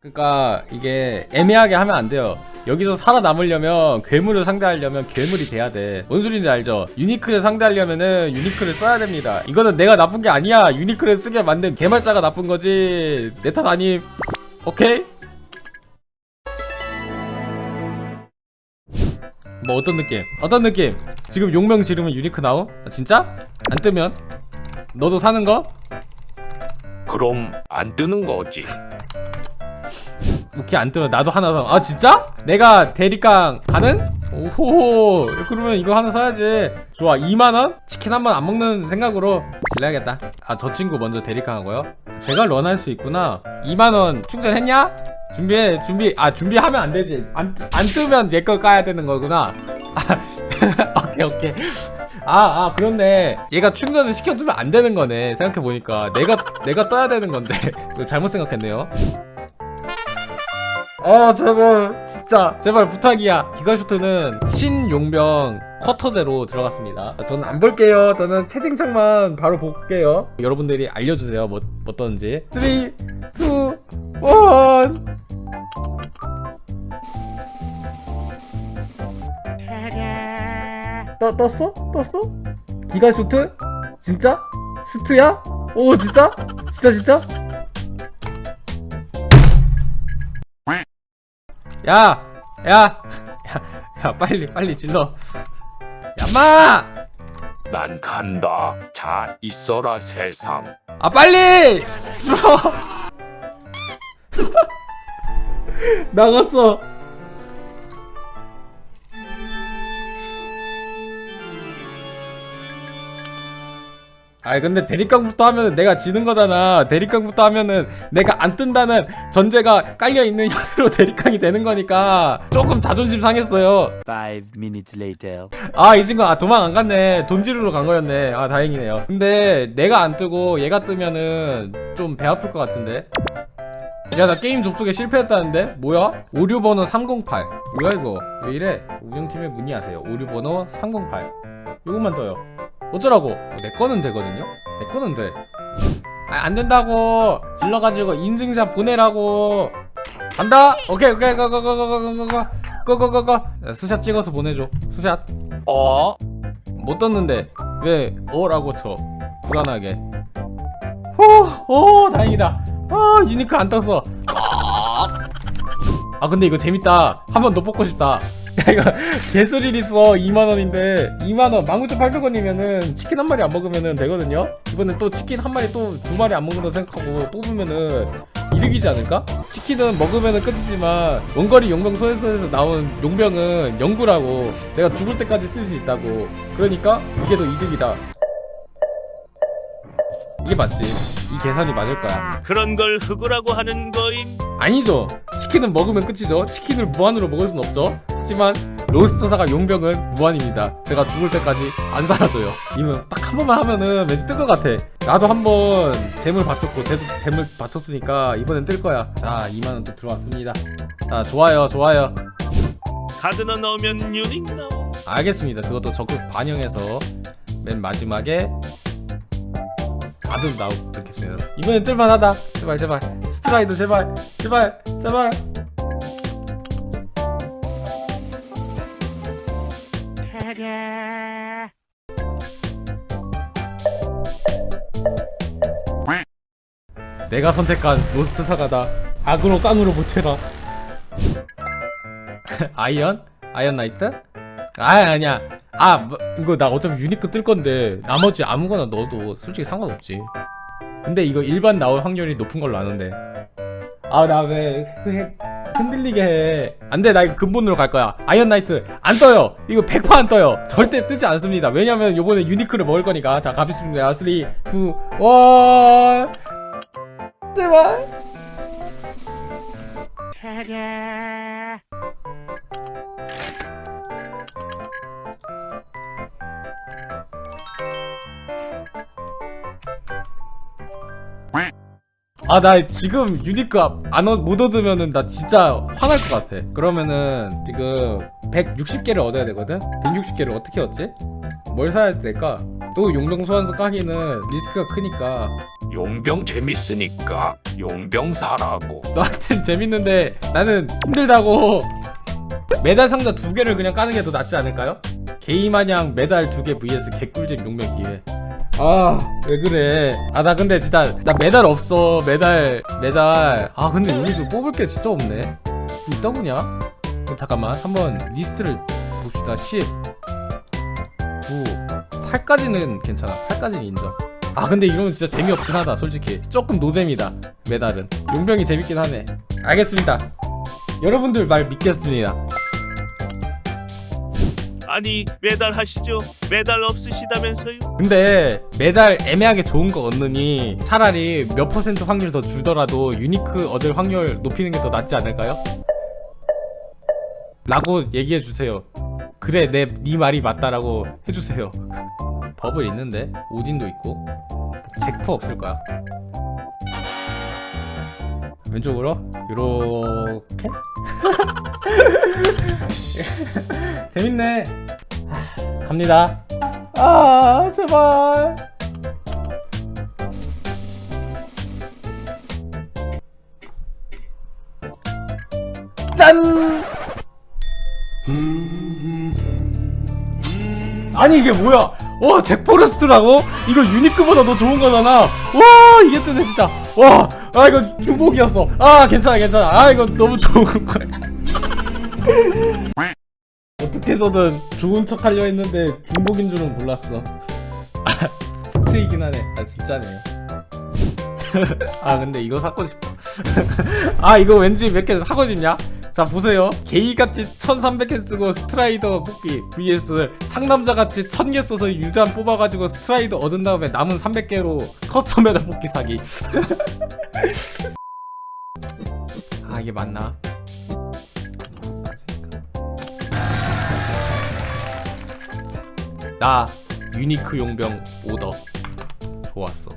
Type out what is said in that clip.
그러니까 이게 애매하게 하면 안 돼요. 여기서 살아남으려면 괴물을 상대하려면 괴물이 돼야 돼. 뭔 소리인지 알죠? 유니크를 상대하려면은 유니크를 써야 됩니다. 이거는 내가 나쁜 게 아니야. 유니크를 쓰게 만든 개발자가 나쁜 거지. 내 탓 아님. 오케이? 뭐 어떤 느낌? 어떤 느낌? 지금 용명 지르면 유니크 나옴? 아, 진짜? 안 뜨면? 너도 사는 거? 그럼 안 뜨는 거지. 오케이 안 뜨면 나도 하나 사. 아 진짜? 내가 대리깡 가능? 오호 그러면 이거 하나 사야지. 좋아 2만 원? 치킨 한 번 안 먹는 생각으로 질러야겠다. 아 저 친구 먼저 대리깡 하고요. 제가 런할 수 있구나. 2만 원 충전했냐? 준비해 준비 아 준비하면 안 되지. 안, 안 뜨면 얘거 까야 되는 거구나. 아, 오케이 오케이. 아, 아, 그렇네. 얘가 충전을 시켜주면 안 되는 거네. 생각해보니까. 내가, 내가 떠야 되는 건데. 잘못 생각했네요. 아 제발 진짜 제발 부탁이야 기가슈트는 신용병 쿼터제로 들어갔습니다 저는 안 볼게요 저는 채팅창만 바로 볼게요 여러분들이 알려주세요 뭐, 뭐 떴는지 3 2 1 떠, 떴어? 떴어? 기가슈트? 진짜? 슈트야? 오 진짜? 진짜 진짜? 야! 야! 야, 야 빨리 빨리 질러 야마! 난 간다. 자, 있어라 세상. 아 빨리! 들어! 나갔어 아이 근데 대립강부터 하면은 내가 지는 거잖아. 대립강부터 하면은 내가 안 뜬다는 전제가 깔려있는 형태로 대립강이 되는 거니까 조금 자존심 상했어요. Five minutes later. 아 이 친구 아 도망 안 갔네. 돈 지르러 간 거였네. 아 다행이네요. 근데 내가 안 뜨고 얘가 뜨면은 좀 배 아플 것 같은데? 야 나 게임 접속에 실패했다는데? 뭐야? 오류 번호 308 뭐야 이거? 왜 이래? 운영팀에 문의하세요. 오류 번호 308 요것만 떠요 어쩌라고? 어, 내 거는 되거든요? 내 거는 돼 아 안 된다고. 질러가지고 인증샷 보내라고. 간다? 오케이 오케이 고고고고고고고고고고고. 스샷 찍어서 보내줘. 스샷. 어? 못 떴는데 왜 어라고 쳐. 불안하게. 호오 다행이다. 아 유니크 안 떴어. 아 근데 이거 재밌다. 한 번 더 뽑고 싶다 야 이거 개스릴 있어 2만원인데 2만원 19,800원이면은 치킨 한 마리 안 먹으면은 되거든요? 이번엔 또 치킨 한 마리 또 두 마리 안 먹는다 생각하고 뽑으면은 이득이지 않을까? 치킨은 먹으면은 끝이지만 원거리 용병 소에서 나온 용병은 영구라고 내가 죽을 때까지 쓸 수 있다고. 그러니까 이게 더 이득이다. 이게 맞지? 이 계산이 맞을 거야. 그런 걸 흑우라고 하는 거임. 아니죠. 치킨은 먹으면 끝이죠. 치킨을 무한으로 먹을 순 없죠 하지만 로스터사가 용병은 무한입니다. 제가 죽을 때까지 안 사라져요. 이건 딱한 번만 하면은 왠지 뜰 것 같아. 나도 한번 재물 바쳤고 쟤도 재물 바쳤으니까 이번엔 뜰 거야. 자 2만 원 또 들어왔습니다. 자 좋아요 좋아요. 카드너 넣으면 유닉 나오. 알겠습니다. 그것도 적극 반영해서 맨 마지막에 가득 나오고 그렇겠습니다. 이번엔 뜰만하다. 제발 제발. 스트라이드 제발. 제발 제발 내가 선택한 로스트 사가다. 악으로 깡으로 못해라. 아이언? 아이언 나이트? 아 아니야. 아 뭐, 이거 나 어차피 유니크 뜰 건데 나머지 아무거나 넣어도 솔직히 상관없지. 근데 이거 일반 나올 확률이 높은 걸로 아는데. 아 나 왜 흔들리게 해. 안 돼 나 이거 근본으로 갈 거야. 아이언 나이트 안 떠요. 이거 100%안 떠요. 절대 뜨지 않습니다. 왜냐면 요번에 유니크를 먹을 거니까. 자 가겠습니다. 3 2 1 제발 아 나 지금 유니크 안못 얻으면은 나 진짜 화날 것 같아 그러면은 지금 160개를 얻어야 되거든 160개를 어떻게 얻지? 뭘 사야 될까? 또 용병 소환수 까기는 리스크가 크니까 용병 재밌으니까 용병 사라고. 너한텐 재밌는데 나는 힘들다고 메달 상자 두 개를 그냥 까는 게 더 낫지 않을까요? 게이 마냥 메달 두 개 vs 개꿀잼 용맹 기회 아 왜 그래? 아 나 근데 진짜 나 메달 없어. 메달 메달. 아 근데 여기도 뽑을 게 진짜 없네. 뭐 있다구냐? 어, 잠깐만 한번 리스트를 봅시다. 10 9 8까지는 괜찮아. 8까지는 인정. 아 근데 이러면 진짜 재미없긴 하다 솔직히. 조금 노잼이다 메달은. 용병이 재밌긴 하네. 알겠습니다. 여러분들 말 믿겠습니다 아니 매달 하시죠. 매달 없으시다면서요? 근데 매달 애매하게 좋은 거 얻느니 차라리 몇 퍼센트 확률 더 주더라도 유니크 얻을 확률 높이는 게 더 낫지 않을까요? 라고 얘기해 주세요. 그래 내네 말이 맞다라고 해주세요. 버블 있는데? 오딘도 있고? 잭프 없을 거야. 왼쪽으로? 요렇게 재밌네. 하, 갑니다. 아 제발. 짠! 아니 이게 뭐야? 와 잭포레스트라고? 이거 유니크보다 더 좋은 거잖아. 와 이게 뜨네 진짜. 와 아 이거 중복이었어. 아 괜찮아 괜찮아. 아 이거 너무 좋은 거야 어떻게 해서든 좋은 척 하려 했는데 중복인 줄은 몰랐어. 아 스트이긴 하네. 아 진짜네요. 아 근데 이거 사고 싶어. 아 이거 왠지 몇 개 사고 싶냐? 자 보세요. 게이같이 1300개 쓰고 스트라이더 뽑기. vs 상남자같이 1000개 써서 유전 뽑아가지고 스트라이더 얻은 다음에 남은 300개로 커스텀에다 뽑기 사기. 아 이게 맞나? 나 유니크 용병 오더. 좋았어